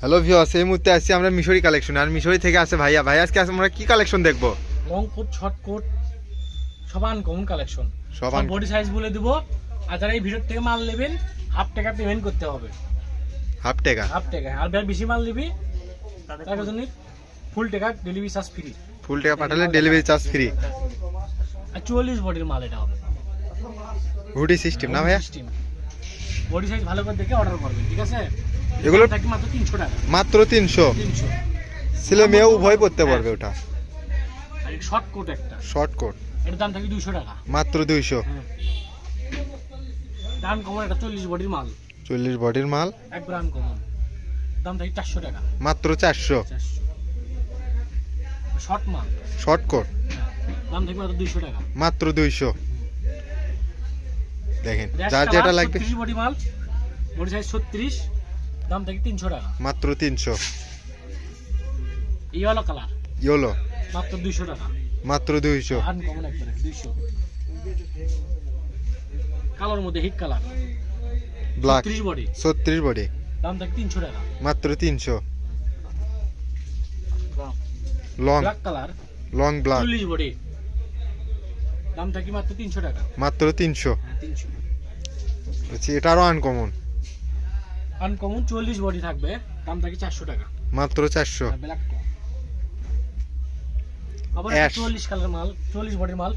Hello ভিওস এই মুহূর্তে আসছি আমরা মিশরি কালেকশন আর মিশরি থেকে আছে ভাইয়া। ভাই আজকে আমরা কি কালেকশন দেখব? লং কোট শর্ট কোট সব আনকমন কালেকশন সব সব বডি সাইজ বলে দিব। আর যারা এই ভিডিও থেকে মাল নেবেন হাফ টাকা পেমেন্ট করতে হবে। হাফ টাকা? হাফ টাকা। আর যারা বেশি মাল নিবি তাদের জন্য ফুল টাকা ডেলিভারি চার্জ ফ্রি ফুল টাকা পাঠালে ডেলিভারি চার্জ ফ্রি আর চুয়াল্লিশ বডির মাল এটা হবে। হুডি সিস্টেম না ভাইয়া? বডি সাইজ ভালো করে দেখে অর্ডার করবেন ঠিক আছে? এগুলো- মাত্র তিনশো টাকা। মাত্র তিনশো। ছেলে মেয়ে উভয় পড়তে পারবে ওটা। শর্ট কোট একটা। শর্ট কোট এটার দাম থাকি দুশো টাকা। মাত্র দুইশো। হ্যাঁ। দাম কমন একটা চল্লিশ বডির মাল। চল্লিশ বডির মাল। একবার আনকমন দাম থাকি চারশো টাকা। মাত্র চারশো। শর্ট মাল। শর্ট কোট দাম মাত্র দুইশো টাকা। মাত্র দুইশো। দেখেন যার যেটা লাগবে। বডি মাল। বডি সাইজ ছত্রিশ। দাম থাকি তিনশো টাকা। মাত্র তিনশো। Yellow colour. ইয়োলো? মাত্র দুইশো টাকা। মাত্র দুইশো। আনকমন একবারে দুইশো। কালোর মধ্যে হিট কালার ব্ল্যাক ত্রিশ বডি ছত্রিশ বডি দাম থাকি তিনশো টাকা। মাত্র তিনশো। Long black colour long black চল্লিশ বডি দাম থাকি মাত্র তিনশো টাকা। মাত্র তিনশো। হ্যাঁ তিনশো। আচ্ছা এটারও আনকমন আনকমন চল্লিশ বডি থাকবে দাম থাকি চারশো টাকা। মাত্র চারশো। ব্ল্যাক আবার. চল্লিশ কালার মাল চল্লিশ বডির মাল।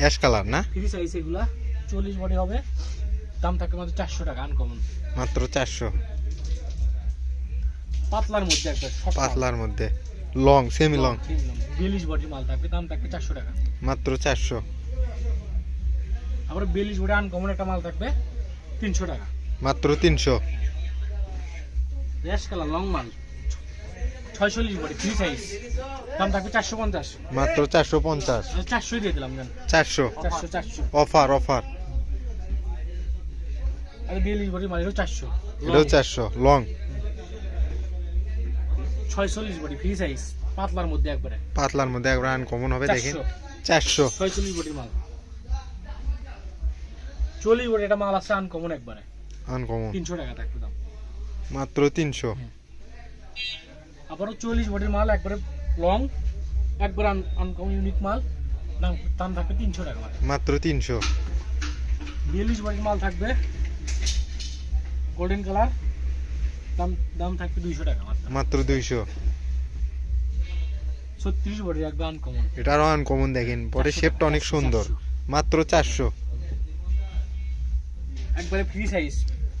অ্যাশ কালার না? ফ্রি সাইজ এগুলা চল্লিশ বডি হবে। দাম থাকে মাত্র চারশো টাকা আনকমন মাত্র চারশো। পাতলার মধ্যে একটা পাতলার মধ্যে। লং সেমি লং বিয়াল্লিশ বডির মাল থাকবে দাম থাকবে চারশো টাকা। মাত্র চারশো। আবার বিয়াল্লিশ বডি আনকমন একটা মাল থাকবে তিনশো টাকা। মাত্র তিনশো। রেশ কালার লং মাল ছয়চল্লিশ ফ্রি সাইজ দাম থাকবে চারশো পঞ্চাশ? মাত্র চারশো পঞ্চাশ। চারশোই দিয়ে দিলাম জান। চারশো। চারশো চারশো। Offer offer. আর বিয়াল্লিশ বডি মাল এটাও চারশো। এটাও চারশো লং ছয়চল্লিশ বডি ফ্রি সাইজ পাতলার মধ্যে একবারে। পাতলার মধ্যে একবার আনকমন হবে দেখেন। চারশো। ছয়চল্লিশ বডির মাল। চল্লিশ বডি একটা মাল আছে আনকমন একবারে। আনকমন তিনশো টাকা থাকবে দাম। মাত্র তিনশো। আবারও চল্লিশ বডির মাল একবারে লং একবার আনকমন ইউনিক মাল। দাম দাম থাকবে তিনশো টাকা মাত্র। তিনশো। বিয়াল্লিশ বডির মাল থাকবে। গোল্ডেন কালার দাম দাম থাকবে দুইশো টাকা মাত্র। দুইশো। ছত্রিশ বডির একবার আনকমন এটারও আনকমন দেখেন। পরে শেপটা অনেক সুন্দর। মাত্র চারশো। একবারে ফ্রি সাইজ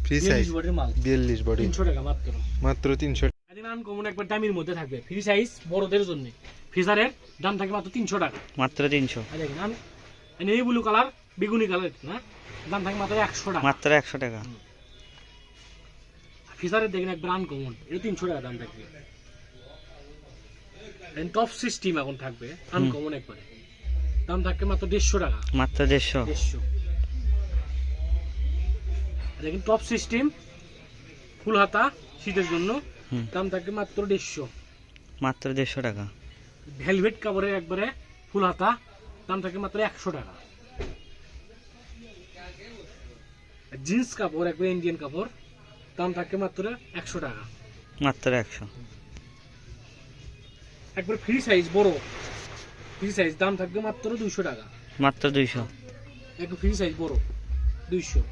ফ্রি সাইজ বডির মাল। বিয়াল্লিশ বডি তিনশো টাকা মাত্র। মাত্র তিনশো একদিন আনকমন একবার দামির মধ্যে থাকবে। ফ্রি সাইজ বড়দের জন্য। ফ্রিজারের দাম থাকে মাত্র তিনশো টাকা। মাত্র তিনশো। আর দেখেন আন এই ব্লু কালার বেগুনি কালার না? দাম থাকে মাত্র একশো টাকা। মাত্র একশো টাকা। ফিজারের দেখেন একবার আনকমন এটা তিনশো টাকা দাম থাকবে। টপ সিস্টেম এখন থাকবে। আনকমন একবারে। দাম থাকবে মাত্র দেড়শো টাকা। মাত্র দেড়শো। দেড়শো। দেখেন টপ সিস্টেম ফুল হাতা শীতের জন্য। দাম থাকবে মাত্র দেড়শো। মাত্র দেড়শো টাকা। ভেলভেট কাপড়ের একবারে ফুল হাতা দাম থাকে মাত্র একশো টাকা। জিন্স কাপড় একবারে ইন্ডিয়ান কাপড় দাম থাকে মাত্র একশো টাকা। মাত্র একশো। একবার ফ্রি সাইজ বড়। ফ্রি সাইজ দাম থাকবে মাত্র দুইশো টাকা। মাত্র দুইশো। একবার ফ্রি সাইজ বড়। দুইশো।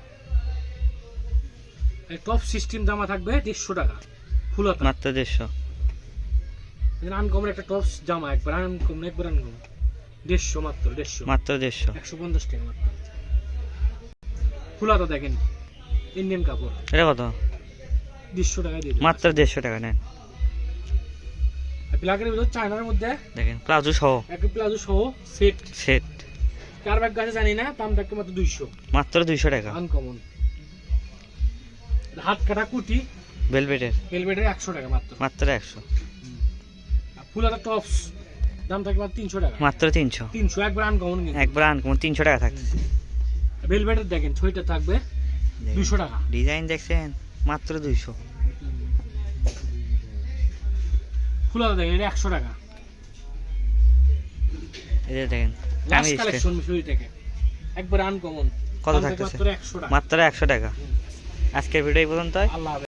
টপ সিস্টেম জামা থাকবে দেড়শো টাকা ফুল হাতা মাত্র দেড়শো। আনকমন একটা টপ জামা একবার আনকমন একবার আনকমন দেড়শো মাত্র দেড়শো। মাত্র দেড়শো। একশো পঞ্চাশ টাকা মাত্র। ফুলাতা দেখেন ইন্ডিয়ান কাপড়। এটা কত? দেড়শো টাকায় দিয়ে মাত্র দেড়শো টাকা নেন। ব্ল্যাকের ভিতর চায়নার মধ্যে দেখেন প্লাজো সহ। এক প্লাজো সহ সেট সেট কার ব্যাগ গাছে জানি না দাম থাকবে মাত্র দুইশো। মাত্র দুইশো টাকা। আনকমন হাত কাটা কুটি ভেলভেটের ভেলভেটের একশো টাকা মাত্র। মাত্র একশো। ফুলাতা টপস দাম থাকবে তিনশো টাকা। মাত্র তিনশো। তিনশো একবার আনকমন একবার আনকমন তিনশো টাকা থাকতেছে ভেলভেটের দেখেন ছয়টা থাকবে দুশো টাকা। ডিজাইন দেখছেন মাত্র দুইশো। ফুলাতা দেখেন এটা একশো টাকা। এই দেখেন কালেকশন একবার আনকমন কত থাকতেছে? মাত্র একশো টাকা। আজকের ভিডিও এই পর্যন্ত আল্লাহ।